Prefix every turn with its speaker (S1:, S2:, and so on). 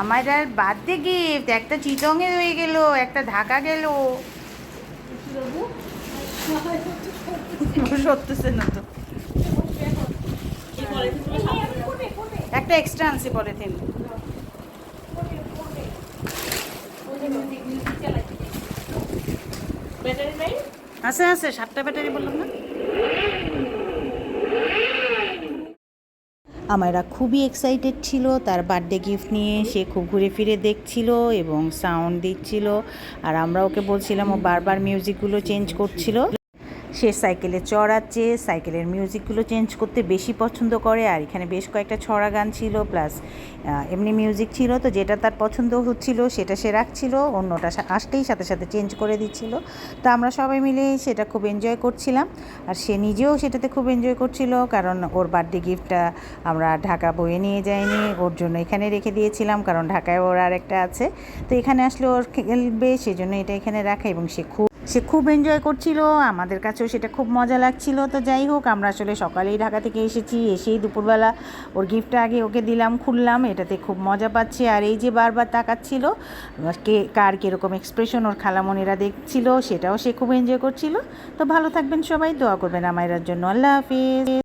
S1: আমার আর birthday gift একটা চিটংয়ে হয়ে গেল একটা ঢাকা গেল। সত্যছে না তো। একটা এক্সট্রা আনছি পলিথিন।
S2: ব্যাটারি নাই?
S1: আছে আছে সাতটা ব্যাটারি বললাম না। আমারা খুবই এক্সাইটেড ছিল তার বার্থডে গিফট নিয়ে সে খুব ঘুরে ফিরে দেখছিল এবং সাউন্ড দিচ্ছিল। আর আমরা ওকে বলছিলাম ও বারবার মিউজিকগুলো চেঞ্জ করছিল। সে সাইকেলে চড়াচ্ছে, সাইকেলের মিউজিকগুলো চেঞ্জ করতে বেশি পছন্দ করে, আর এখানে বেশ কয়েকটা ছড়া গান ছিল প্লাস এমনি মিউজিক ছিল, তো যেটা তার পছন্দ হচ্ছিল সেটা সে রাখছিল, অন্যটা আসতেই সাথে সাথে চেঞ্জ করে দিচ্ছিল। তো আমরা সবাই মিলে সেটা খুব এনজয় করছিলাম, আর সে নিজেও সেটাতে খুব এনজয় করছিল, কারণ ওর বার্থডে গিফটটা আমরা ঢাকা বয়ে নিয়ে যাইনি, ওর জন্য এখানে রেখে দিয়েছিলাম, কারণ ঢাকায় ওর আর একটা আছে। তো এখানে আসলে ওর খেলবে, সেজন্য এটা এখানে রাখা এবং সে খুব সে খুব এনজয় করছিল, আমাদের কাছেও সেটা খুব মজা লাগছিল। তো যাই হোক, আমরা আসলে সকালেই ঢাকা থেকে এসেছি, এসেই দুপুরবেলা ওর গিফটটা আগে ওকে দিলাম, খুললাম, এটাতে খুব মজা পাচ্ছে। আর এই যে বারবার তাকাচ্ছিল, কে, কার কীরকম এক্সপ্রেশন ওর খালামনিরা দেখছিল, সেটাও সে খুব এনজয় করছিল। তো ভালো থাকবেন সবাই, দোয়া করবেন আমায়রার জন্য। আল্লাহ হাফিজ।